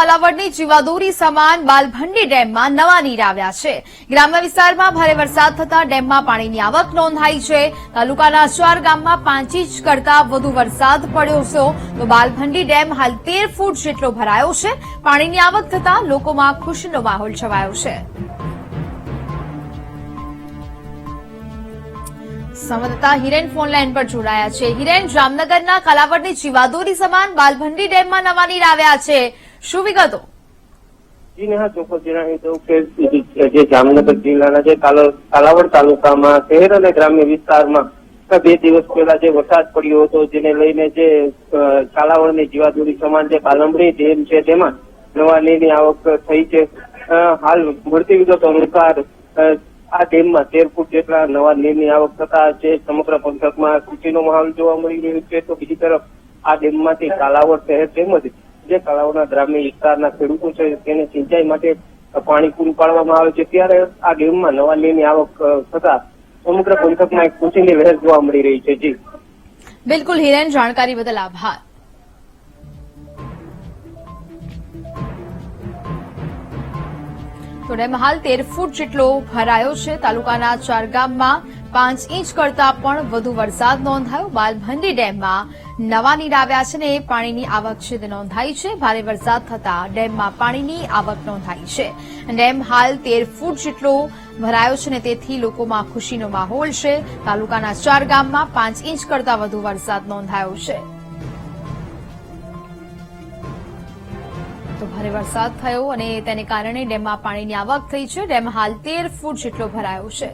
કાલાવડની જીવાદોરી સમાન બાલભંડી ડેમમાં નવા નીર આવ્યા છે. ગ્રામ્ય વિસ્તારમાં ભારે વરસાદ થતાં ડેમમાં પાણીની આવક નોંધાઈ છે. તાલુકાના ચાર ગામમાં પાંચ ઇંચ કરતા વધુ વરસાદ પડ્યો છે. તો બાલભંડી ડેમ હાલ તેર ફૂટ જેટલો ભરાયો છે. પાણીની આવક થતાં લોકોમાં ખુશીનો માહોલ છવાયો છે. સંવાદદાતા હિરેન ફોનલાઈન પર જોડાયા છે. હિરેન, જામનગરના કલાવડની જીવાદોરી સમાન બાલભંડી ડેમમાં નવા નીર આવ્યા છે. શું વિગતો? જી, હા ચોક્કસ જણાવી દઉં કે જે જામનગર જિલ્લાના જે કાલાવડ તાલુકામાં શહેર અને ગ્રામ્ય વિસ્તારમાં બે દિવસ પહેલા જે વરસાદ પડ્યો હતો, જેને લઈને જે કાલાવડની જીવાદોરી સમાન જે પાલંબડી ડેમ છે, તેમાં નવા નીરની આવક થઈ છે. હાલ મળતી વિગતો અનુસાર આ ડેમમાં તેર ફૂટ જેટલા નવા નીરની આવક થતા જે સમગ્ર પંથકમાં ખુશીનો માહોલ જોવા મળી રહ્યો છે, તો બીજી તરફ આ ડેમમાંથી કાલાવડ શહેર તેમજ જે તળાવના ગ્રામ્ય વિસ્તારના ખેડૂતો છે, તેને સિંચાઈ માટે પાણી પૂરું પાડવામાં આવે છે. ત્યારે આ ડેમમાં નવા નીરની આવક થતા સમગ્ર પંથકમાં એક ખુશીની લહેર જોવા મળી રહી છે. જી. બિલકુલ, હિરેન, જાણકારી બદલ આભાર. તો ડેમ હાલ તેર ફૂટ જેટલો ભરાયો છે. તાલુકાના ચાર ગામમાં પાંચ ઇંચ કરતા પણ વધુ વરસાદ નોંધાયો. બાલભંડી ડેમમાં નવા નીર આવ્યા છે ને પાણીની આવક છે તે નોંધાઈ છે. ભારે વરસાદ થતા ડેમમાં પાણીની આવક નોંધાઈ છે. ડેમ હાલ તેર ફૂટ જેટલો ભરાયો છે ને તેથી લોકોમાં ખુશીનો માહોલ છે. તાલુકાના ચાર ગામમાં પાંચ ઇંચ કરતા વધુ વરસાદ નોંધાયો છે. તો ભારે વરસાદ થયો અને તેને કારણે ડેમમાં પાણીની આવક થઈ છે. ડેમ હાલ તેર ફૂટ જેટલો ભરાયો છે.